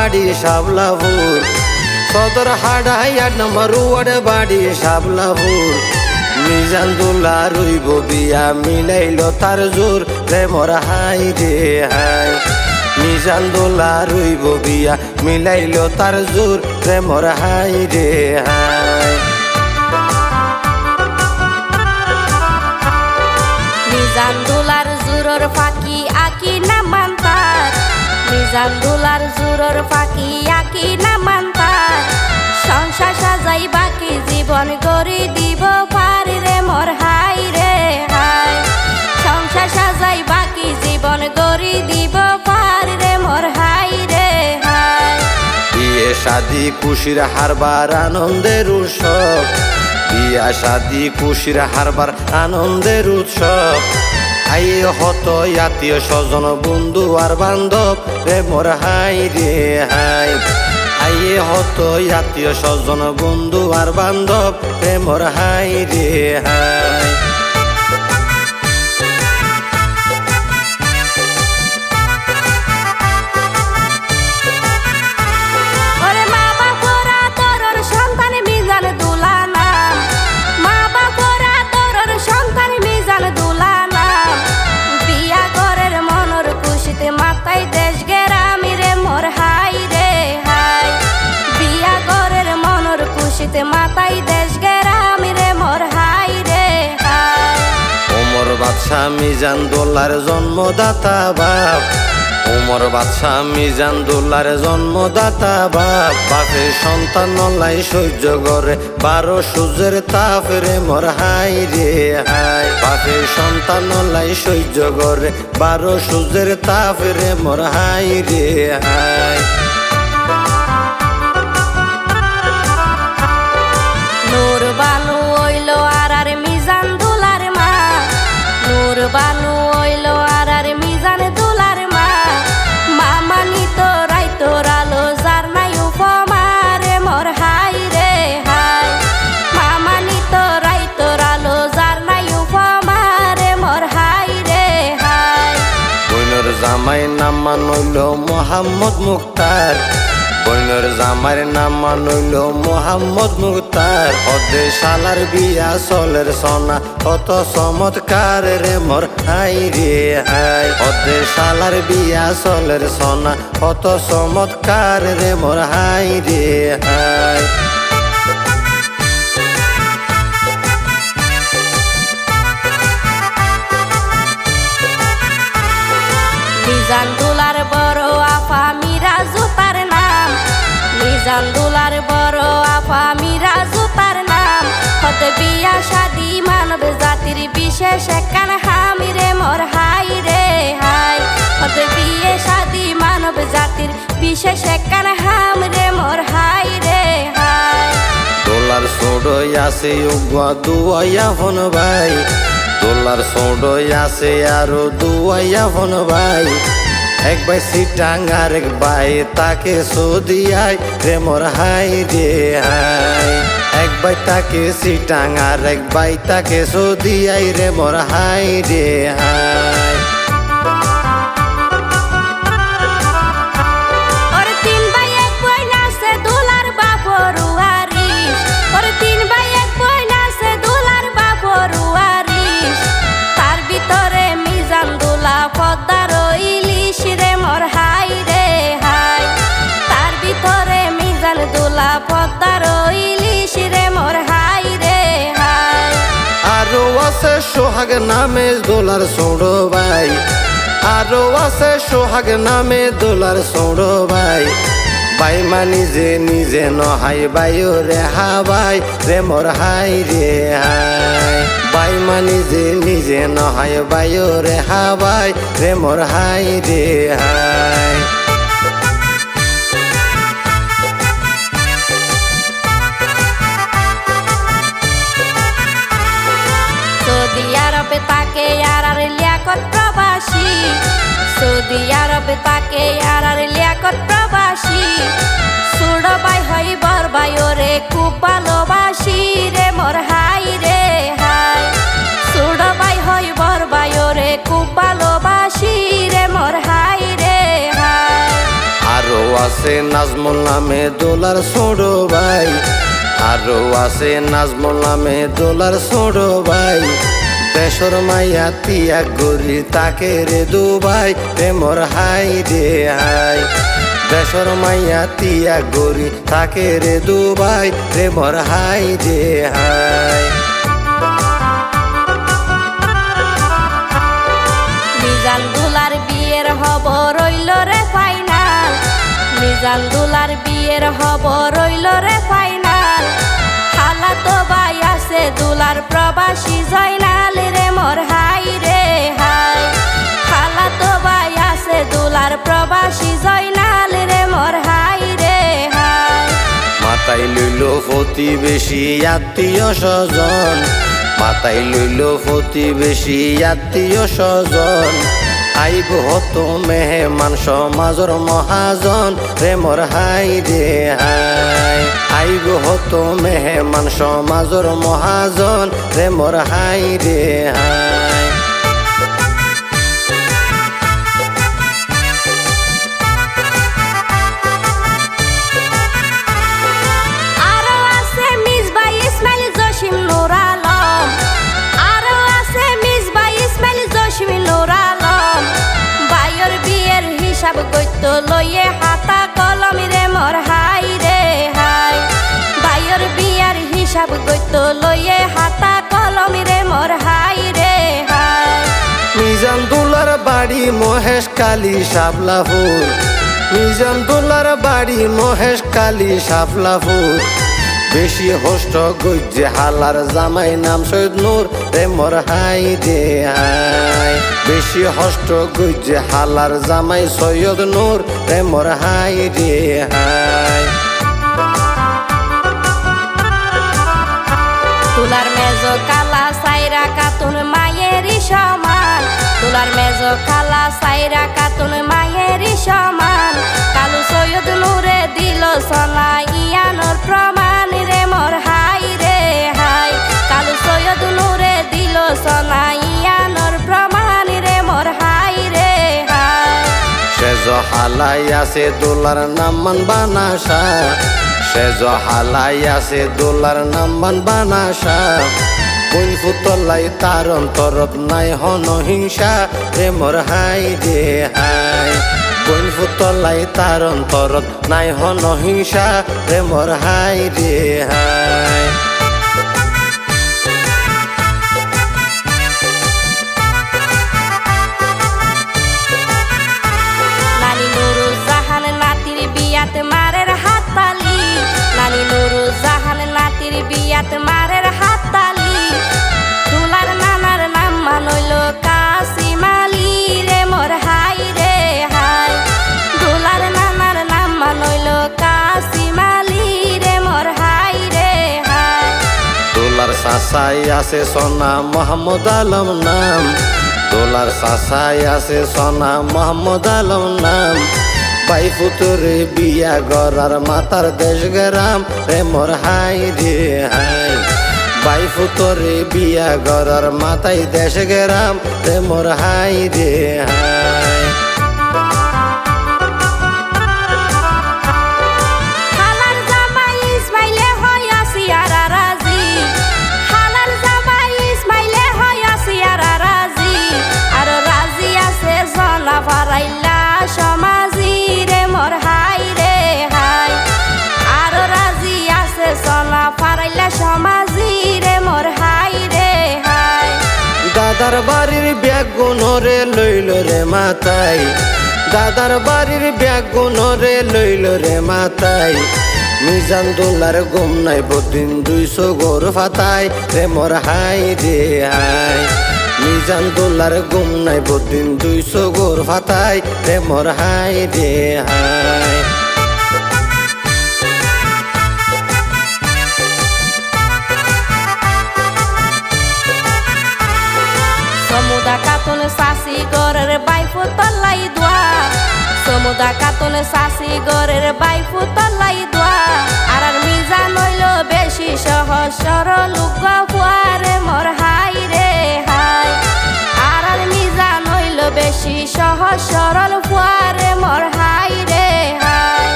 বাড়ি সাবলাপুর সদর হাডাই আট নম্বর ওয়ার্ড বাড়ি সাবলাপুর মিজান্দুল্লা রইব বিয়া মিলাইল তার জোর। প্রেমর হাই রে হাই। মিজান্দুল্লা রইব বিয়া মিলাইল তার জোর। প্রেমর হাই রে হাই। মিজান দোলার জুরর মিজান দোলার জুরর ফাঁকি আকি না মানতার সংসার সাজাই বাকি জীবন গড়ি দিব পারি রে মোর হাই রে হাই। সংসার সাজাই বাকি জীবন গড়ি দিব পারি রে মোর হাই রে হাই। বিয়ে, শাদি, খুশির হারবার আনন্দের উৎসব। বিয়া, শাদি, খুশির হারবার আনন্দের উৎসব। হত আত্মীয় স্বজন, বন্ধু আর বান্ধব। রে মোর হাই রে হাই। আইয়ে হত আত্মীয় স্বজন, বন্ধু আর বান্ধব। রে মোর হাই রে হাই। বাদশাহ জন্মদাতা বাপ। ওমর বাদশাহ মিজান দোল্লার জন্মদাতা বাপ। বাপে সন্তান নলাই সহ্য করে, বারো সূর্যের তাপ মোর হাই রে হাই বাপে সন্তান নলাই সহ্য করে, বারো সূর্যের তাপ মোর হাই রে হাই বানু ওইলো আর আর মিজান দুলার মা। মামানি তো রাই তোর আলো যার নাই উপমা মোর হাই রে, হাই। মামানি তো রাই তোর আলো যার নাই উপমা রে, মোর হাই রে, হাই। বইনর জামাই নাম মানইল মোহাম্মদ মুক্তার। বইনর জামার নাম মানইল মোহাম্মদ মুক্তার। অদে শালার বিয়া চলের সনা। কত চমৎকার রে মোর হাই রে হাই। অদে শালার বিয়া চলের সনা। কত চমৎকার রে মোর হাই রে হাই। মিজান দুলার বড় মিজান দুলার বড় আফা মিরা জুতার নাম। হতে বিয়া, শাদি, মানব জাতির বিশেষ কান হামিরে মোর হাই রে, হাই। হতে বিয়ে, শাদি, মানব জাতির বিশেষ কান হাম রে, মোর হাই রে, হাই। ডলার সোডই আছে উগুয়া দুয়াইয়া ফোন ভাই। ডলার সোডই আছে আরও দুয়াইয়া ফোন ভাই। এক ভাই সিটাং এক বাই তাকে সুদিয়াই রে মোর হাই রে হাই। এক বাই তাকে সিটাং, আর এক বাই তাকে সুদিয়াই রে মোর হাই রে হাই। সোহাগ নামে দোলার সোড়ো ভাই। আরও আছে সোহাগ নামে দোলার সোড়ো ভাই। বাই মা নিজে নিজে নহাই বাইও রে হা বাই রে মোর হাই রে হাই। বাই মা নিজে নিজে নহাই বাইও রে হা বাই রে মোর হাই রে হাই। সৌদি আরবে তাকে আর আর লিয়াকত প্রবাসী। সুড় বাই হই বর বাই, ওরে খুব ভালোবাসি রে, মোর হাই রে, হাই। সুড় বাই হই বর বাই, ওরে খুব ভালোবাসি রে, মোর হাই রে, হাই। আছে নাজমুল নামে দোলার ছোট ভাই। আরও আছে নাজমুল নামে দোলার ছোট ভাই। দেশর মাইয়া তিয়া গরি তাকে রে দুবাই প্রেমর হাই রে হাই দেশর মাইয়া তিয়া গরি তাকে রে দুবাই প্রেমর হাই রে হাই মিজান দুলার বিয়ের হব রইল রে ফাইনাল। মিজান দুলার বিয়ের হব রইল রে ফাইনাল। হালা তো আছে দুলার প্রবাসী জয়নাল রে মোর হাই রে হাই। হালা তো বাই আছে দুলার প্রবাসী জয়নাল রে মোর হাই রে হাই। মাতাই লইল প্রতিবেশী আত্মীয় স্বজন। মাতাই লইল প্রতিবেশী আত্মীয় স্বজন। আইব হত মেহমান সমাজর মহাজন প্রেমর হাই রে হাই। আইব হত মেহমান সমাজর মহাজন প্রেমর হাই রে হাই। হিসাব করত লইয়ে হাতা কলম রে মোর হাই রে হাই। বাইয়ের বিয়ের হিসাব করত লইয়ে হাতা কলম রে মোর হাই রে হাই। মিজান দুলার বাড়ি মহেশ কালী শাপলাপুর মিজান দুলার বাড়ি মহেশ কালী শাপলাপুর বেশি হষ্ট গজ্জে হালার জামাই নাম সৈয়দ নূর রে মোর হাই দে হাই। বেশি হষ্ট গজ্জে হালার জামাই সৈয়দ নূর রে মোর হাই রে হাই। তুলার মেজ কালা সাইরা কাতুন মায়েরই সমান। তুলার মেজ কালা সাইরা কাতুন মায়েরই সমান। কালু সৈয়দ হালাই আছে দোলার নাম মান বানাসা। সেজ হালাই আছে দোলার নাম মান বানাসা। কোন ফুতলাই তার অন্তরত নাই হন হিংসা। রে মোর হাই রে হাই। কোন ফুতলাই তার অন্তরত নাই হন হিংসা। রে মোর হাই রে হাই। সাসাই আছে সোনা মোহাম্মদ আলম নাম। দোলার সাসাই আছে সোনা মোহাম্মদ আলম নাম। বাই ফুতুরে বিয়া গরার মাতার দেশ গেরাম। রে মোর হাই রে হাই। বাই ফুতরে বিয়া গরার মাতাই দেশ গেরাম। রে মোর হাই রে হাই। গুনরে লইল রে মাতাই। দাদার বাড়ির ব্যাগ গুনরে লইল রে মাতাই। মিজান দোলার গুম নাই বদিন দুইশো গোর ফাতাই। রে মোর হাই রে হাই। মিজান দোলার গুম নাই বদিন দুইশো গোর ফাতাই। রে মোর হাই রে হাই। সাসি গরের বাইফু তলাই দোয়া। সমুদা কাতুন সাসি গরের বাইফু তলাই দোয়া। আর আর মিজা নইল বেশি সহজ, সরল ফুয়ারে মোর হাই রে হাই। আর আর মিজা নইল বেশি সহজ, সরল, ফুয়ারে মোর হাই রে হাই।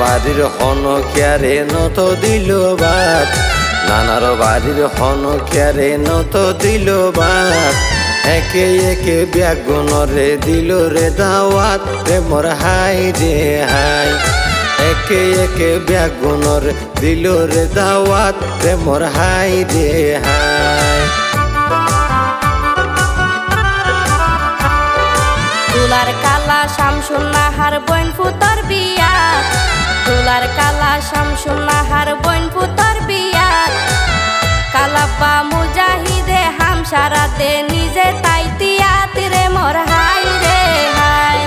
বাড়ির হন ক্যারে নত দিল বাদ। নানার বাড়ির হন ক্যারে নত দিল বাদ। একে একে ব্যাগুনরে দিল রে দাওয়াত রে মোর হাই রে হাই। একে একে ব্যাগুনর দিল রে দাওয়াত রে মোর হাই রে হাই। দুলার কালা শামসুন নাহার বইন ফুতর বিয়া। দুলার কালা শামসুন নাহার বইন ফুতর বিয়া। কালাব্বা মুজাহিদে দে নিজে তাইতিয়া তীরে মোর হাই রে হাই।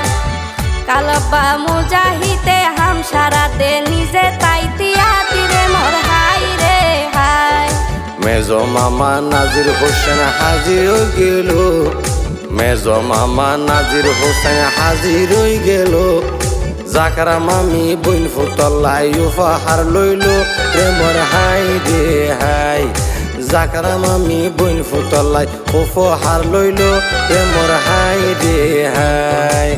কালাব্বা মুজাহিদে হামসারা দে নিজে তাইতিয়া তীরে মোর হাই রে হাই। মেজ মামা নাজির হোসেন হাজির গেল। মেজ মামা নাজির হোসেন হাজির গেল। জাকরা মামি বইন ফুতল্লাই উপহার লইল প্রেমর হাই রে হাই। জাকরা মামি বইন ফুতল্লাই উপহার লইল মোর হাই রে হাই।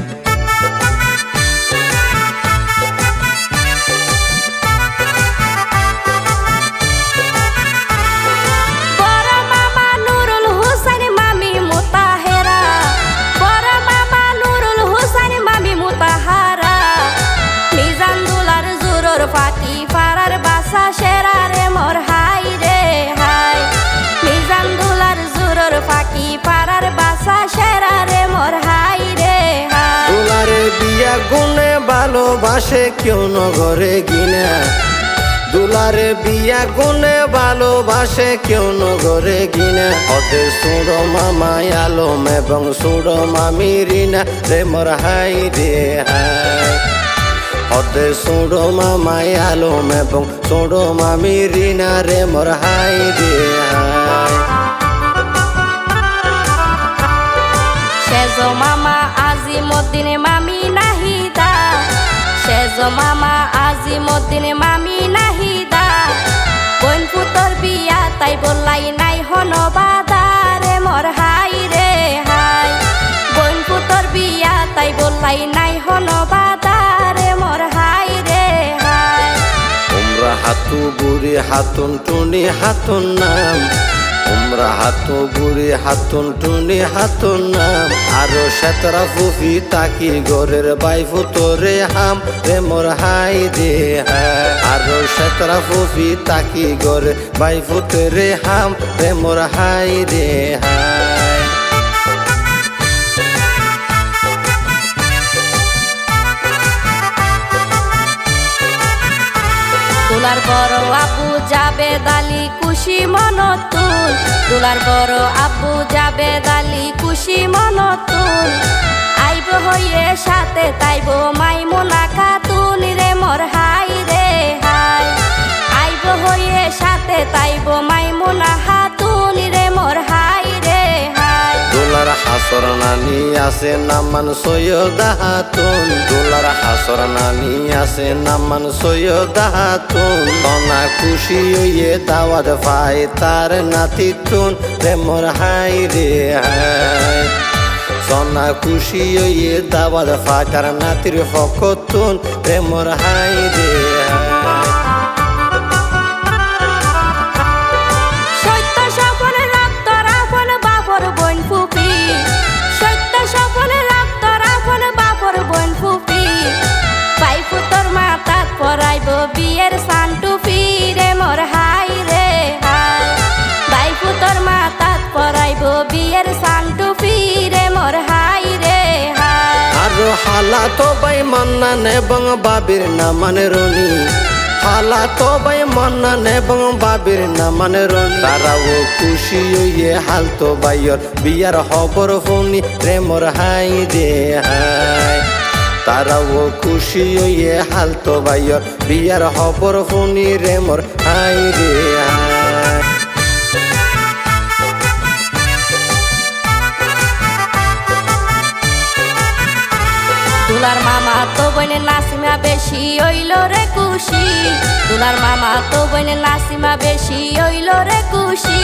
কেউ নগরে গিনা দুলারে বিয়া গুনে ভালোবাসে কেউ নগরে গিনা ওদের সুড়ো মামা আলম এবং সুড়ো মামি রিনা রে হাই রে হাই। ওদের সুড়ো মামা আলম এবং সুড়ো মামি রিনা রে মোর হাই রে মামা আজিমুদ্দিন সেজ মামা আজিমুদ্দিন মামি নাহিদা। বোন পুতর বিয়া তাই বললাই নাই হন বাদারে মোর হাই রে হাই। বোন পুতর বিয়া তাই বললাই নাই হন বাদারে মোর হাই রে হাই। উমরা হাতু বুড়ি, হাতুন টুনি, হাতুন নাম। উমরা হাতু বুড়ি হাতুন টুনি হাতুন নাম। আরও সেতরা ফুফি তাকি গরের বাইফু তোরে হাম। রে মোর হাই দে আরও সেতরা ফুফি, তাকি গরে বাইফু তোরে হাম। রে মোর হাই দে দুলার বড় আব্বু যাবে দালি খুশি মন তুল। দুলার বড় আব্বু যাবে দালি খুশি মন তুল। আইব হইয়ে সাথে, তাইব মাই মোনা খাতুন রে, মোর হাই রে হাই। আইব হইয়ে সাথে, তাইব মাই মোনা হাতুন রে, মোর হাই দোলার হাসর নানি আছে, নামান সৈয়দা হাতুন দোলার হাসর নানি আছে, নামান সৈয়দা হাতুন তনা খুশি হইয়ে দাওয়াত পাই তার নাতি তুন রে মোর হাই রে হাই। সনা খুশি হইয়ে দাওয়াত ফাকার নাতির ফকতুন রে মোর হাই রে আরও হালাতো বাই মান্নান এবং বাবির নামান রনি। হালাতো বাই মান্নান এবং বাবির নামান রনি। তারাও খুশি হইয়ে হালতো বাইয়র বিয়ার খবর শুনি প্রেমর হাই রে হাই। তারাও খুশি হইয়ে হালতো বাইয়র বিয়ার খবর শুনি রে মোর হাই রে হাই। দুলার মামা তো বইনে নাসিমা বেশি হইল রে খুশি। দুলার মামা তো বইনে নাসিমা বেশি হইল রে খুশি।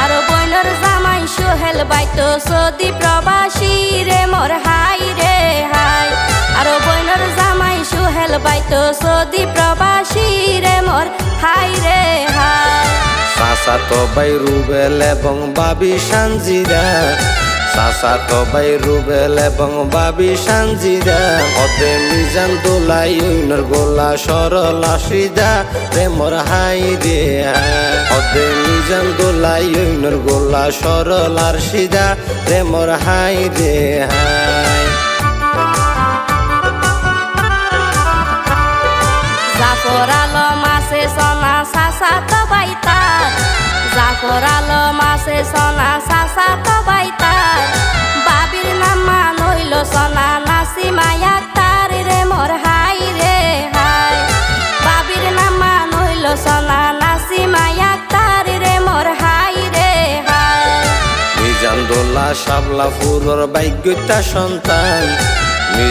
আর বইনর জামাই সোহেল বাইতো সদি প্রবাসী রে, মোর হাই রে হাই। আরও বইনর জামাই সুহেল বাইতো সৌদি প্রবাসী রে, মোর হাই রে হাই। সাসা তো বাই রুবেল এবং বাবি সানজিদা। সাসা তো বাই রুবেল এবং বাবি সানজিদা। অদে মিজান দোলাই ইউনর গোলা সরলা সিদা রে মোর হাই হাই অদে মিজান দোলাই ইউনর গোলা সরলার সিদা রে মোর হাই সোনা, সাসা তো আলম আছে সোনা, সাসা তো বাইতার। বাবির নামা নইল সোনা, নাসি মায়া তার রে, মোর হাই রে, হাই। বাবির নামা নইল সোনা, নাসি মায়া তার রে, মোর হাই রে, হাই। মিজান দোল্লা শাবলা ফুরর বাইগ্যতা সন্তান।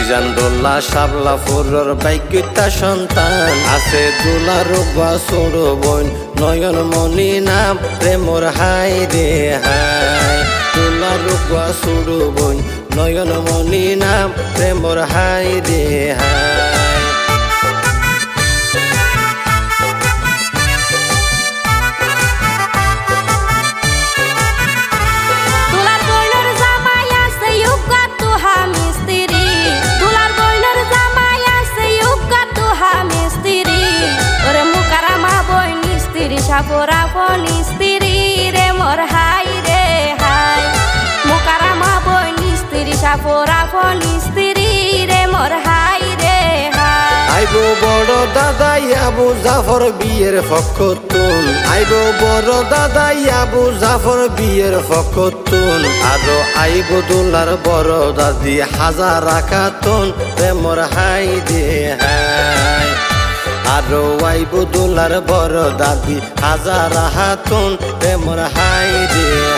মিজান দোল্লা সাবলা ফুরর বাইকুতা সন্তান। আছে দুলা রোগা সোড় বোন, নয়ন মনি নাম, প্রেমর হাই রে হাই। দুলা রোগা সোড় বোন, নয়ন মনি নাম, প্রেমর হাই রে হাই। রে মোর হাই রে হাই মুকারামা বই মিস্ত্রি সাপরা মিস্ত্রি রে মোর হাই রে আইবো বড় দাদাই আবু জাফর বিয়ের ফকতুন আইবো বড় দাদাই আবু জাফর বিয়ের ফকতুন আরও আইবো দোলার বড় দাদি হাজার রাখাতুন প্রেমর হাই দে হাই আরও আইবো দোলার বড় দাদি হাজার হাতুন প্রেমর হাই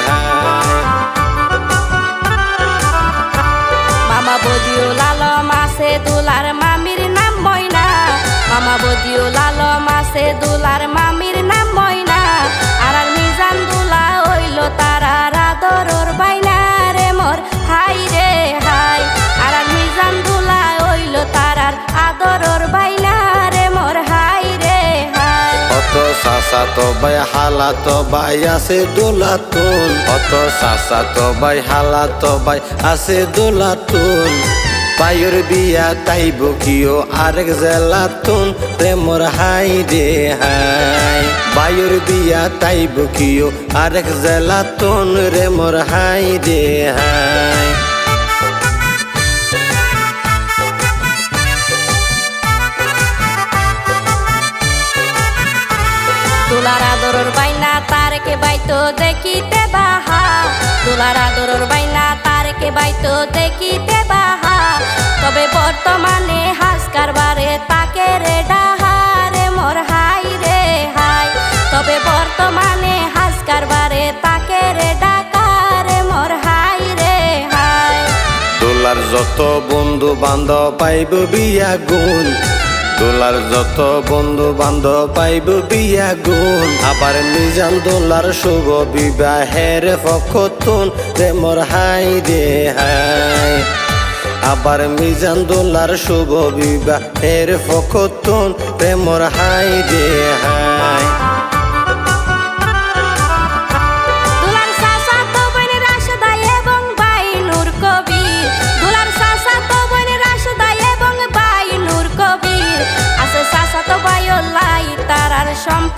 হাই। মামা বদিও লালম আছে দুলার মামির নাম ময়না। মামা বদিও লালম আছে দুলার মামির নাম ময়না। আর আর মিজান দুলা হইল তারা রাদরর বাইনা রে মোর। হাই রে হাই। আর আর মিজান দুলা হইল তারার আদরর বাইনা। সাসা তো বাই হালা তো বাই আছে দোলাতুন অত সাসা তো বাই হালা তো বাই আছে দোলাতুন বায়ুর বিয়া তাইব কিও আরেক জেলাতুন প্রেমর হাই রে হাই। বায়ুর বিয়া তাইব কিও আরেক জেলাতুন রে হাই রে হাই। আদরর বাইনা তারকে বাইতো দেখিতে বাহা। তুলার আদরর বাইনা তারকে বাইতো দেখিতে বাহা। তবে বর্তমানে হাস কারবারে তাকে রে ডাহারে মোর হাই রে হাই। তবে বর্তমানে হাস কারবারে তাকে রে ডাকারে মোর হাই রে হাই। দোলার যত বন্ধু বান্ধব পাইব বিয়া গুণ দোলার যত বন্ধু বান্ধব পাইব বিয়া গুণ। আবার মিজান দোলার শুভ বিবাহের ফকতুন মোর হাই রে হাই। আবার মিজান দোলার শুভ বিবাহের ফকতুন প্রেমর হাই রে হাই।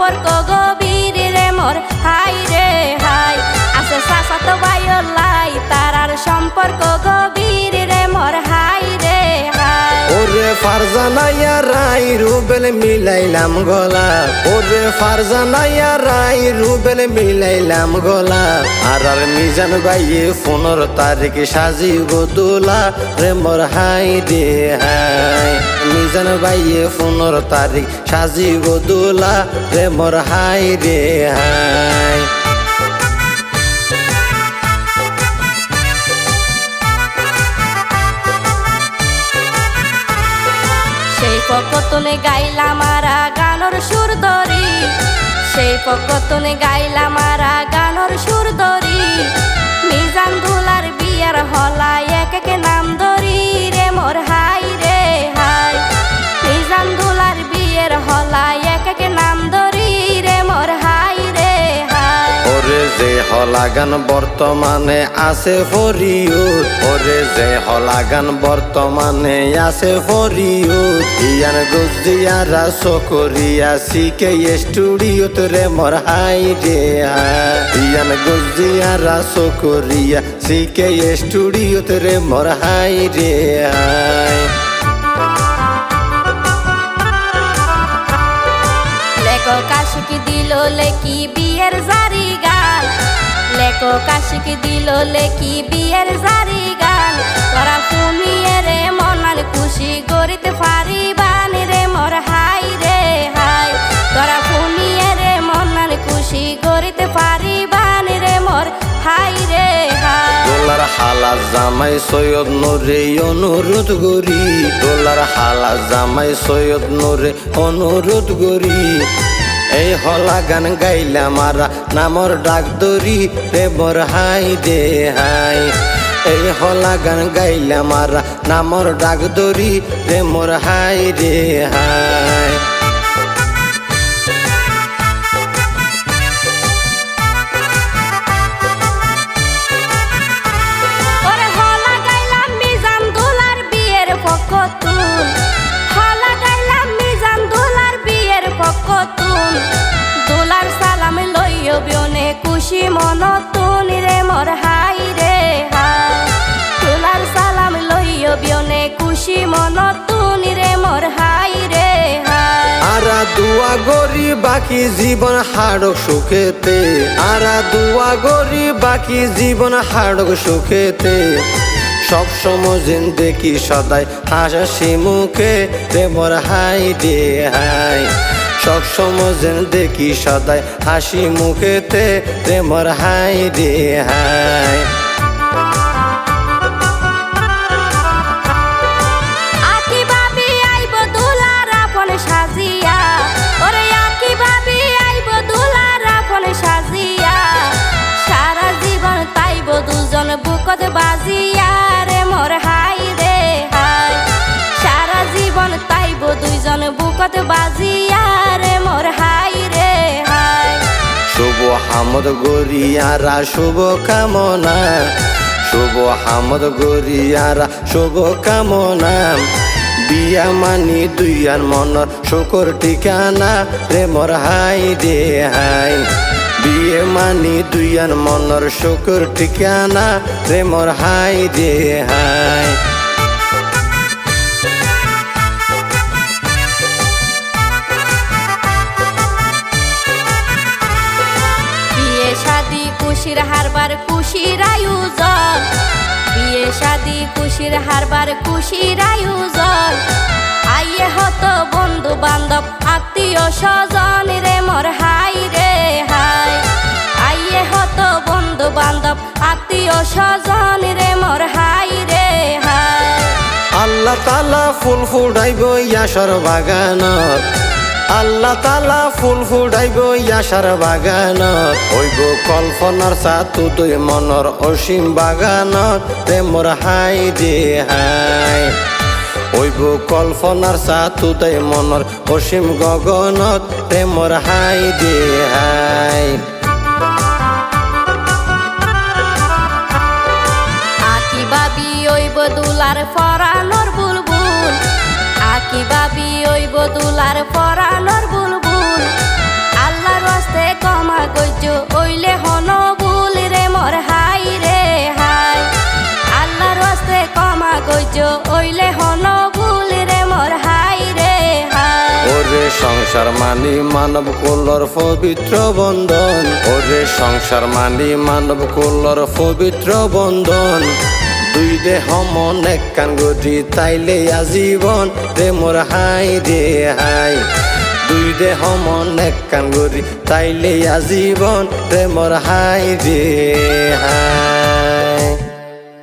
সম্পর্ক গভীর রে মোর হাই রে হাই। আছে সাসা তো বায়লাই তারার সম্পর্ক ফারজানাইয়া রাই রুবেল মিলাইলাম গলা। ওরে ফারজানাইয়া রাই রুবেল মিলাইলাম গলা। আর আর মিজান বাইয়ে ফোনর তারিখ সাজিব দোলা। রে মোর হাই রে হাই। মিজান বাইয়ে ফোনর তারিখ সাজিব দোলা। রে মোর হাই রে হাই। পকতনে গাইলা মারা গানর সুর ধরি। সেই পকতনে গাইলা মারা গানর সুর দরি মিজান দুলার বিয়ার হলা হলাগান বর্তমানে আছে ফরিউদ ওরে যে হলাগান বর্তমানে আছে ফরিউদ ইয়ান গুজিয়ারা সকরিয়া সিকে স্টুডিওত রে মোর হাই রে ইয়ান গুজিয়ারা সকরিয়া সিকে স্টুডিওত রে মোর হাই রে লেখো দিল গান লেখো কাশিক দিল লেকি বিয়ের জারি গান। তোরা শুনিয়ে রে মনার খুশি গরিতে ফারিবান রে, মোর হাই রে হাই। তোরা শুনিয়ে রে মনার খুশি গরিতে ফারিবান রে, মোর হাই রে হাই। হালা জামাই সৈয়দ নোরে অনুরোধ গরি দোলার হালা জামাই সৈয়দ নোরে অনুরোধ গরি এই হলা গান গাইলা মারা নামর ডাক দরি রে মোর হাই দে হাই। এই হলা গান গাইলে মারা নামর ডাক দরি রে মোর হাই রে হাই। রে মোর হাই রে হাই। দুলার সালাম লইও বিয়নে খুশি মন তুন রে মোর হাই রে আরা দুয়া গরি, বাকি জীবন হাড়ক সুখেতে। আরা দুয়া গরি, বাকি জীবন হাড়ক সুখেতে। সব সময় দেখি সদাই হাসি মুখে, রে মোর হাই রে হাই। সব সময় দেখি সদাই, হাসি মুখেতে রে মোর হাই রে হাই। সাজিয়া দুজন বুকত বাজিয়া হামদ গরিয়ারা, শুভ কামনা। শুভ হামদ গরিয়ারা, শুভ কামনা। বিয়া মানি দুইয়ার মনর শুকর ঠিকানা, প্রেমর হাই রে হাই। বিয়ে মানি দুইয়ার মনর শুকর ঠিকানা, প্রেমর হাই রে হাই। খুশির হারবার, খুশির আয়োজন। বিয়ে, শাদি, খুশির হারবার, খুশির আয়োজন। আইয়ে হতো বন্ধু বান্ধব আত্মীয় স্বজন রে মোর হাই রে হাই। আইয়ে হতো বন্ধু বান্ধব আত্মীয় স্বজন রে মোর হাই রে হাই। আল্লাহ তালা ফুল ফুডাইব ইয়াসর বাগানত। আল্লাহ তালা ফুল ফুডাইব ইয়াসার বাগানত ওইব কল্পনার সাতু দুই মনর অসীম বাগানত প্রেমর হাই দে হাই। ওইব কল্পনার সাতু দুই মনর অসীম গগনত প্রেমর হাই দে হাই। বাবি ওই বদুলার ফরানোর বুলবুল আকি বাবি ওই বদুলার ফরানোর বুলবুল? আল্লাহর হস্তে কমা গজ্য ওইলে হন বুল রে মোর হাই রে হাই। আল্লাহর হস্তে কমা গজ্য ওইলে হন বুল রে মোর হাই রে হাই। সংসার মানি মানব কুলর পবিত্র বন্ধন। ওরে সংসার মানি মানব কুলর পবিত্র বন্ধন। দুই দেহ মন এক কান গতি তাইলে আজীবন রে মোর হাই রে হাই। দুই দেহ মন এক কান গতি তাইলে আজীবন রে মোর হাই রে হাই।